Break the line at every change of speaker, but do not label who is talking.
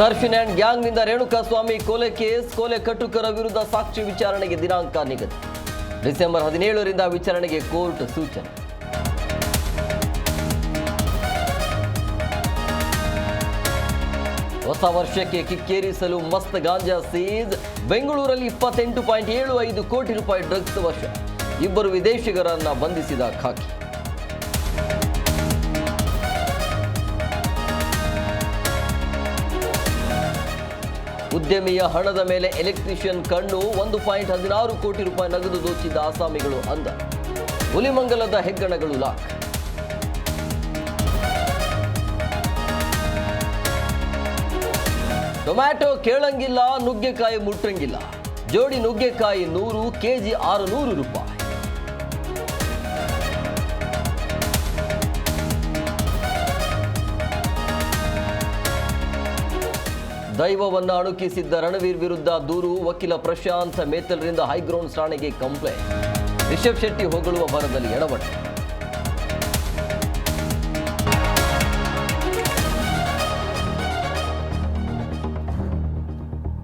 Darshan and ಗ್ಯಾಂಗ್ನಿಂದ Renukaswamy ಕೊಲೆ case, ಕೊಲೆ ಕಟುಕರ ವಿರುದ್ಧ ಸಾಕ್ಷಿ ವಿಚಾರಣೆಗೆ ದಿನಾಂಕ ನಿಗದಿ. ಡಿಸೆಂಬರ್ ಹದಿನೇಳರಿಂದ ವಿಚಾರಣೆಗೆ ಕೋರ್ಟ್ ಸೂಚನೆ. ಹೊಸ ವರ್ಷಕ್ಕೆ ಕಿಕ್ಕೇರಿಸಲು ಮಸ್ತ್ ಗಾಂಜಾ ಸೀಜ್. ಬೆಂಗಳೂರಲ್ಲಿ ಇಪ್ಪತ್ತೆಂಟು ಪಾಯಿಂಟ್ ಏಳು ಐದು ಕೋಟಿ ರೂಪಾಯಿ ಡ್ರಗ್ಸ್ ವಶ. ಇಬ್ಬರು ವಿದೇಶಿಗರನ್ನ ಬಂಧಿಸಿದ ಖಾಕಿ. ಉದ್ಯಮಿಯ ಹಣದ ಮೇಲೆ ಎಲೆಕ್ಟ್ರಿಷಿಯನ್ ಕಣ್ಣು ಒಂದು ಪಾಯಿಂಟ್ ಹದಿನಾರು ಕೋಟಿ ರೂಪಾಯಿ ನಗದು ದೋಚಿದ್ದ ಆಸಾಮಿಗಳು ಅಂದ. ಹುಲಿಮಂಗಲದ ಹೆಗ್ಗಣಗಳು ಲಾಕ್. ಟೊಮ್ಯಾಟೊ ಕೇಳಂಗಿಲ್ಲ ನುಗ್ಗೆಕಾಯಿ ಮುಟ್ಟಂಗಿಲ್ಲ. ಜೋಡಿ ನುಗ್ಗೆಕಾಯಿ ನೂರು, ಕೆಜಿ ಆರು ನೂರು ರೂಪಾಯಿ. ದೈವವನ್ನ ಅಣುಕಿಸಿದ್ದ ರಣವೀರ್ ವಿರುದ್ಧ ದೂರು, ವಕೀಲ ಪ್ರಶಾಂತ್ ಮೇತಲ್ರಿಂದ ಹೈಗ್ರೌಂಡ್ಸ್ ಠಾಣೆಗೆ ಕಂಪ್ಲೇಂಟ್. ರಿಷಬ್ ಶೆಟ್ಟಿ ಹೊಗಳುವ ಭರದಲ್ಲಿ ಎಡವಟ್ಟು